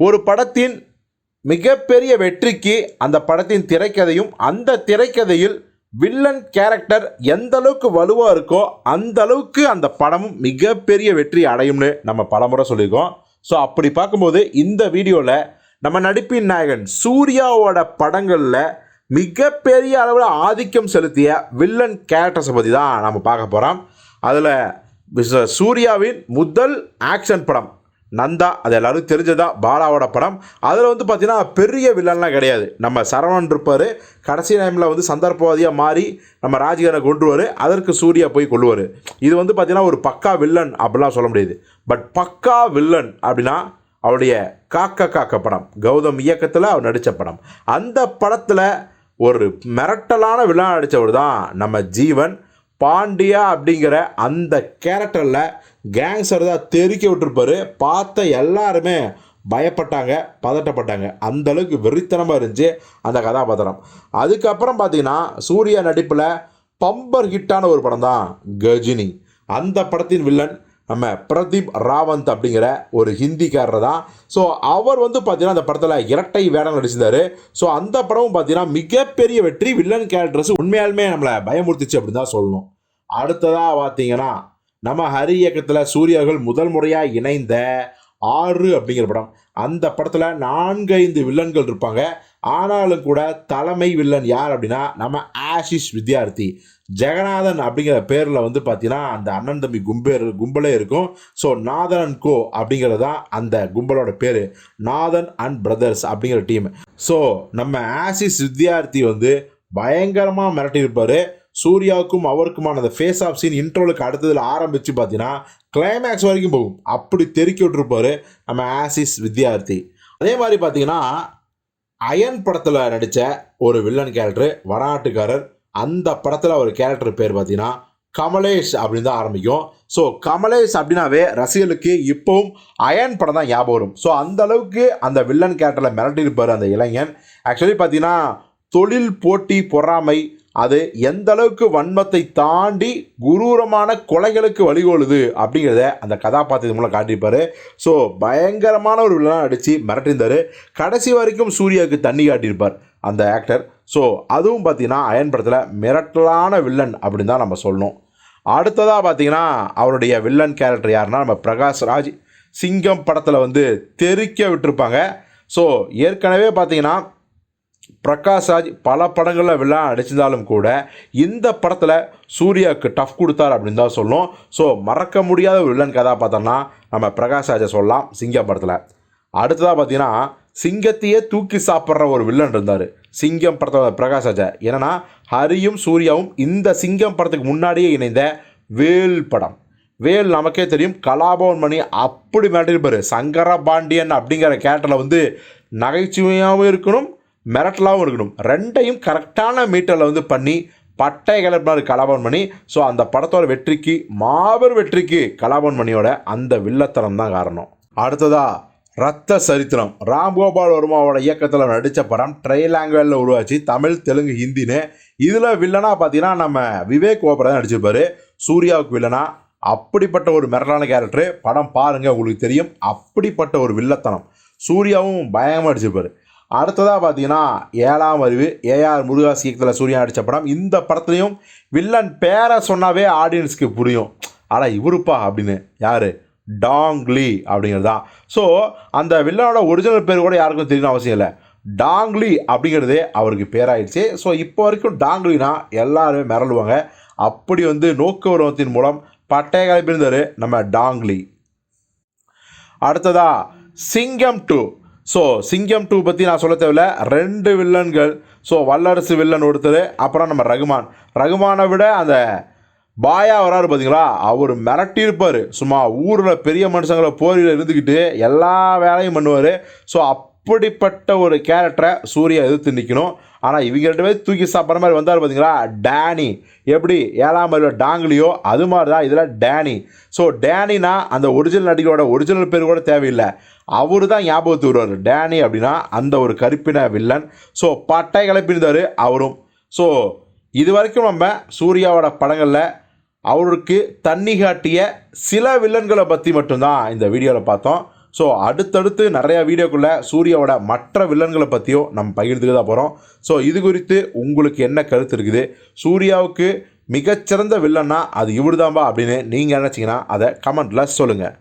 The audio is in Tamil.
ஒரு படத்தின் மிகப்பெரிய வெற்றிக்கு அந்த படத்தின் திரைக்கதையும் அந்த திரைக்கதையில் வில்லன் கேரக்டர் எந்த அளவுக்கு வலுவாக இருக்கோ அந்த அளவுக்கு அந்த படமும் மிகப்பெரிய வெற்றி அடையும்னு நம்ம பலமுறை சொல்லியிருக்கோம். ஸோ அப்படி பார்க்கும்போது இந்த வீடியோவில் நம்ம நடிப்பின் நாயகன் சூர்யாவோட படங்களில் மிகப்பெரிய அளவில் ஆதிக்கம் செலுத்திய வில்லன் கேரக்டர்ஸை பற்றி தான் நம்ம பார்க்க போகிறோம் அதில் சூர்யாவின் முதல் ஆக்ஷன் படம் நந்தா அது எல்லாரும் தெரிஞ்சதா? பாலாவோட படம். அதில் வந்து பார்த்திங்கன்னா பெரிய வில்லன்லாம் கிடையாது. நம்ம சரவணன் இருப்பார். கடைசி டைமில் வந்து சந்தர்ப்பவாதியாக மாறி நம்ம ராஜ்கரை கொண்டுருவார் அதற்கு சூர்யா போய் கொள்ளுவார் இது வந்து பார்த்திங்கன்னா ஒரு பக்கா வில்லன் அப்படிலாம் சொல்ல முடியாது. பட் பக்கா வில்லன் அப்படின்னா அவருடைய காக்க காக்க படம். கௌதம் இயக்கத்தில் அவர் நடித்த படம். அந்த படத்தில் ஒரு மிரட்டலான வில்லன் நடித்தவர் தான் நம்ம ஜீவன். பாண்டியா அப்படிங்கிற அந்த கேரக்டரில் கேங்ஸர் தான் தெறிக்க விட்டுருப்பாரு. பார்த்த எல்லாருமே பயப்பட்டாங்க பதட்டப்பட்டாங்க. அந்தளவுக்கு வெறித்தனமாக இருந்துச்சு அந்த கதாபாத்திரம். அதுக்கப்புறம் பார்த்தீங்கன்னா சூர்யா நடிப்பில் பம்பர் ஹிட்டான ஒரு படம் தான் கஜினி அந்த படத்தின் வில்லன் நம்ம பிரதீப் ராவந்த் அப்படிங்கிற ஒரு ஹிந்திக்காரர் தான். ஸோ அவர் வந்து பார்த்தீங்கன்னா அந்த படத்தில் இரட்டை வேடம் நடிச்சிருந்தாரு. ஸோ அந்த படமும் பார்த்தீங்கன்னா மிகப்பெரிய வெற்றி வில்லன் கேரக்டர்ஸ் உண்மையாலுமே நம்மளை பயமுறுத்துச்சு அப்படின்னு தான் சொல்லணும். அடுத்ததாக பார்த்தீங்கன்னா நம்ம ஹரி இயக்கத்தில் சூரியர்கள் முதல் முறையாக இணைந்த ஆறு அப்படிங்கிற படம். அந்த படத்தில் நான்கைந்து வில்லன்கள் இருப்பாங்க. ஆனாலும் கூட தலைமை வில்லன் யார் அப்படின்னா நம்ம ஆஷிஷ் வித்யார்த்தி. ஜெகநாதன் அப்படிங்கிற பேரில் வந்து பார்த்தீங்கன்னா அந்த அண்ணன் தம்பி கும்பேர் கும்பலே இருக்கும். ஸோ நாதன் அண்ட் கோ அப்படிங்கிறது தான் அந்த கும்பலோட பேர். நாதன் அண்ட் பிரதர்ஸ் அப்படிங்கிற டீம் ஸோ நம்ம ஆஷிஷ் வித்யார்த்தி வந்து பயங்கரமாக மிரட்டியிருப்பார். சூர்யாவுக்கும் அவருக்குமான அந்த ஃபேஸ் ஆஃப் சீன் இன்ட்ரோலுக்கு அடுத்ததில் ஆரம்பித்து பார்த்தீங்கன்னா கிளைமேக்ஸ் வரைக்கும் போகும். அப்படி தெருக்கி விட்டுருப்பாரு நம்ம ஆசிஸ் வித்யார்த்தி. அதே மாதிரி பார்த்தீங்கன்னா அயன் படத்தில் நடித்த ஒரு வில்லன் கேரக்டர் வடநாட்டுக்காரர் அந்த படத்தில் ஒரு கேரக்டர் பேர் பார்த்தீங்கன்னா கமலேஷ் அப்படின்னு தான் ஆரம்பிக்கும். ஸோ கமலேஷ் அப்படின்னாவே ரசிகர்களுக்கு இப்போவும் அயன் படம் தான் ஞாபகம் வரும். ஸோ அந்த அளவுக்கு அந்த வில்லன் கேரக்டரில் மிரட்டியிருப்பார் அந்த இளைஞன். ஆக்சுவலி பார்த்தீங்கன்னா தொழில் போட்டி பொறாமை அது எந்த அளவுக்கு வன்மத்தை தாண்டி குரூரமான கொலைகளுக்கு வழிகோலுது அப்படிங்கிறத அந்த கதாபாத்திரத்தின் மூலம் காட்டியிருப்பாரு. ஸோ பயங்கரமான ஒரு வில்லனாக அடித்து மிரட்டியிருந்தார். கடைசி வரைக்கும் சூர்யாவுக்கு தண்ணி காட்டியிருப்பார் அந்த ஆக்டர் ஸோ அதுவும் பார்த்திங்கன்னா அயன் படத்தில் மிரட்டலான வில்லன் அப்படின்னு தான் நம்ம சொல்லணும். அடுத்ததாக பார்த்தீங்கன்னா அவருடைய வில்லன் கேரக்டர் யாருன்னா நம்ம பிரகாஷ் ராஜ். சிங்கம் படத்தில் வந்து தெறிக்க விட்டுருப்பாங்க. ஸோ ஏற்கனவே பார்த்தீங்கன்னா பிரகாஷ் ராஜ் பல படங்களில் விழா அடிச்சிருந்தாலும் கூட இந்த படத்தில் சூர்யாவுக்கு டஃப் கொடுத்தார் அப்படின்னு தான் சொல்லணும் ஸோ மறக்க முடியாத ஒரு வில்லன் கதாபாத்திரம்னா நம்ம பிரகாஷ் ராஜை சொல்லலாம் சிங்கம் படத்தில். அடுத்ததாக பார்த்தீங்கன்னா சிங்கத்தையே தூக்கி சாப்பிட்ற ஒரு வில்லன் இருந்தார். சிங்கம் படத்தில் பிரகாஷ் ராஜா என்னன்னா ஹரியும் சூர்யாவும் இந்த சிங்கம் படத்துக்கு முன்னாடியே இணைந்த வேல் படம். வேல் நமக்கே தெரியும் கலாபவன் மணி அப்படி மிரட்டிருப்பார் சங்கர பாண்டியன் அப்படிங்கிற கேரக்டரில் வந்து நகைச்சுவையாகவும் இருக்கணும் மிரட்டலாகவும் இருக்கணும். ரெண்டையும் கரெக்டான மீட்டரில் வந்து பண்ணி பட்டை கிளப்பினார் கலாபன் மணி. ஸோ அந்த படத்தோட வெற்றிக்கு மாபெரும் வெற்றிக்கு கலாபன் மணியோட அந்த வில்லத்தனம் தான் காரணம். அடுத்ததா ரத்த சரித்திரம். ராம்கோபால் வர்மாவோட இயக்கத்தில் நடித்த படம் ட்ரை லாங்குவேஜில் உருவாச்சு. தமிழ் தெலுங்கு ஹிந்தின்னு. இதில் வில்லனாக பார்த்தீங்கன்னா நம்ம விவேக் ஓபரா தான் நடிச்சிருப்பாரு. சூர்யாவுக்கு வில்லனா. அப்படிப்பட்ட ஒரு மிரட்டான கேரக்டரு. படம் பாருங்கள் உங்களுக்கு தெரியும். அப்படிப்பட்ட ஒரு வில்லத்தனம். சூர்யாவும் பயங்கரமாக நடிச்சிருப்பாரு. அடுத்ததாக பார்த்தீங்கன்னா ஏழாம் அறிவு ஏஆர் முருகாஸ் இயக்கத்தில் சூர்யா நடித்த படம். இந்த படத்துலையும் வில்லன் பேரை சொன்னாவே ஆடியன்ஸ்க்கு புரியும். ஆனால் இவருப்பா அப்படின்னு. யார்? டாங்லி அப்படிங்கிறது தான். ஸோ அந்த வில்லனோட ஒரிஜினல் பேர் கூட யாருக்கும் தெரியணும் அவசியம் இல்லை. டாங்லி அப்படிங்கிறதே அவருக்கு பேராயிடுச்சு. ஸோ இப்போ வரைக்கும் டாங்லினா எல்லாருமே மிரளுவாங்க. அப்படி வந்து நோக்க உருவத்தின் மூலம் பட்டைய கலைப்பிருந்தார் நம்ம டாங்லி அடுத்ததா சிங்கம் டூ. ஸோ சிங்கம் டூ பற்றி நான் சொல்ல தேவையில்ல. ரெண்டு வில்லன்கள். ஸோ வல்லரசு வில்லன் ஒருத்தர் அப்புறம் நம்ம ரகுமான். ரகுமானை விட அந்த பாயா வராரு பார்த்தீங்களா அவர் மிரட்டியிருப்பார். சும்மா ஊரில் பெரிய மனுஷங்களை போரில் இருந்துக்கிட்டு எல்லா வேலையும் பண்ணுவார். ஸோ அப் அப்படிப்பட்ட ஒரு கேரக்டரை சூர்யா எதிர்த்து நிற்கணும் ஆனால் இவங்க ரெண்டு பேரும் தூக்கி சாப்பிட்ற மாதிரி வந்தார் பார்த்தீங்களா டேனி எப்படி? ஏழாம் அறிவு டாங்லியோ அது மாதிரி தான் இதில் டேனி ஸோ டேனினா அந்த ஒரிஜினல் நடிகரோட ஒரிஜினல் பேர் கூட தேவையில்லை. அவர் தான் ஞாபகத்து வருவார். டேனி அப்படின்னா அந்த ஒரு கருப்பின வில்லன் ஸோ பட்டை கலப்பிருந்தார் அவரும். ஸோ இது வரைக்கும் நம்ம சூர்யாவோட படங்களில் அவருக்கு தண்ணி காட்டிய சில வில்லன்களை பற்றி மட்டும்தான் இந்த வீடியோவில் பார்த்தோம். ஸோ அடுத்தடுத்து நிறையா வீடியோக்குள்ளே சூர்யாவோட மற்ற வில்லன்களை பற்றியும் நம்ம பகிர்ந்துக்க தான் போகிறோம் ஸோ இது குறித்து உங்களுக்கு என்ன கருத்து இருக்குது? சூர்யாவுக்கு மிகச்சிறந்த வில்லன்னா அது இவருதான்பா அப்படின்னு நீங்கள் நினச்சிங்கன்னா அதை கமெண்ட்டில் சொல்லுங்கள்